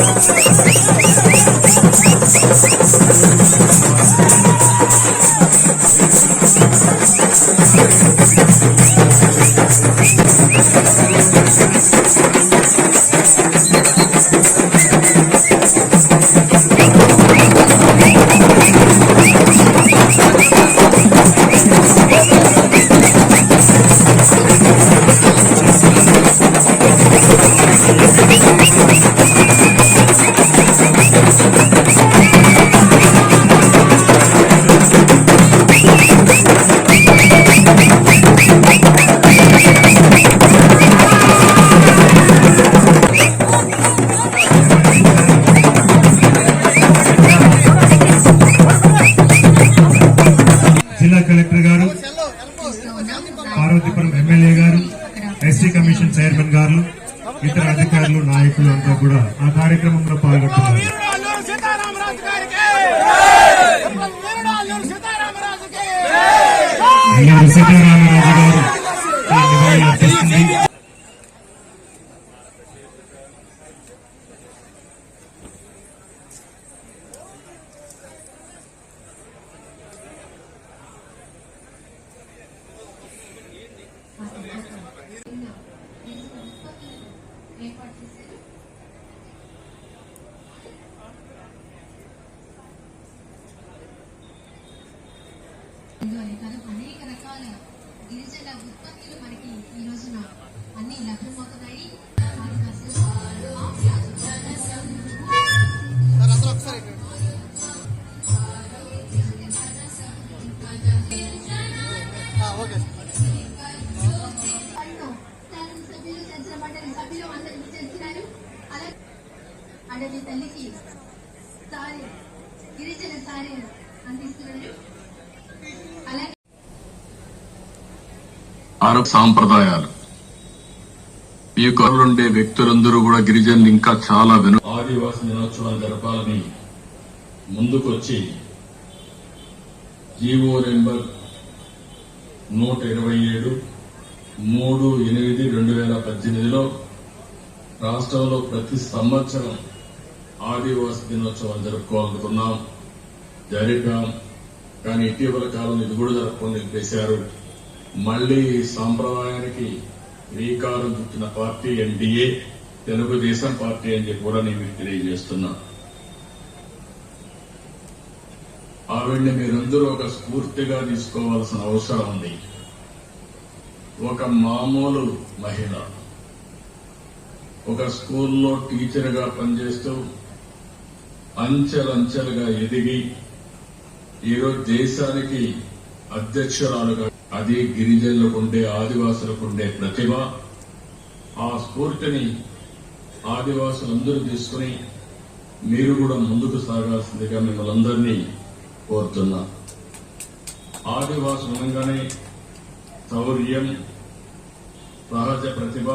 スイッチ! Parvathipuram MLA గారు SC commission chairman గారు ఇతర అధికారులు నాయకులు అంతా కూడా ఆ కార్యక్రమంలో పాల్గొంటున్నారు సీతారామరాజు గారు అనేక రకాల గిరిజన ఉత్పత్తులు మనకి ఈ రోజున అన్ని లభ్యమవుతున్నాయి ఆదివాసులు అడవి తల్లికి సారీ గిరిజన సారీ అందిస్తున్నారు. అలాగే అరబ్ సాంప్రదాయాలు. ఈ ఉండే వ్యక్తులందరూ కూడా గిరిజనులు ఇంకా చాలా వెను ఆదివాసి దినోత్సవాన్ని జరపాలని ముందుకొచ్చి జీవో నెంబర్ నూట ఇరవై ఏడు మూడు ఎనిమిది రెండు వేల పద్దెనిమిదిలో రాష్ట్రంలో ప్రతి సంవత్సరం ఆదివాసి దినోత్సవం జరుపుకోవాలనుకున్నాం. జరిపాం కానీ ఇటీవల కాలంలో ఇది కూడా జరపకుండా నిలిపేశారు. మళ్ళీ ఈ సాంప్రదాయానికి శ్రీకారం చుట్టిన పార్టీ ఎన్డీఏ తెలుగుదేశం పార్టీ అని చెప్పి కూడా నేను మీకు తెలియజేస్తున్నా. ఆవిడ్ని మీరందరూ ఒక స్ఫూర్తిగా తీసుకోవాల్సిన అవసరం ఉంది. ఒక మామూలు మహిళ ఒక స్కూల్లో టీచర్గా పనిచేస్తూ అంచెలంచెలుగా ఎదిగి ఈరోజు దేశానికి అధ్యక్షురాలుగా అది గిరిజనులకు ఉండే ఆదివాసులకు ఉండే ప్రతిభ ఆ స్ఫూర్తిని ఆదివాసులందరూ తీసుకుని మీరు కూడా ముందుకు సాగాల్సిందిగా మిమ్మల్ని అందరినీ కోరుతున్నా. ఆదివాసులు అనగానే శౌర్యం సహజ ప్రతిభ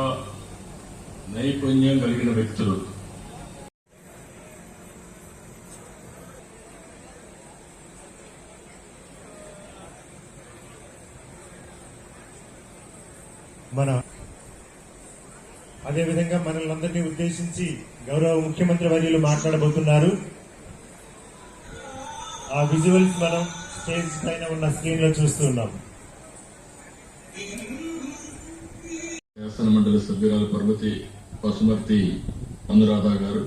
నైపుణ్యం కలిగిన వ్యక్తులు. మన అదేవిధంగా మనల్ని అందరినీ ఉద్దేశించి గౌరవ ముఖ్యమంత్రి వర్యులు మాట్లాడబోతున్నారు. ఆ విజువల్స్ మనం స్టేజ్ పైన ఉన్న స్క్రీన్లో చూస్తున్నాం శాసన మండలి సభ్యురాలు పర్వతి పశుమర్తి అనురాధ గారు.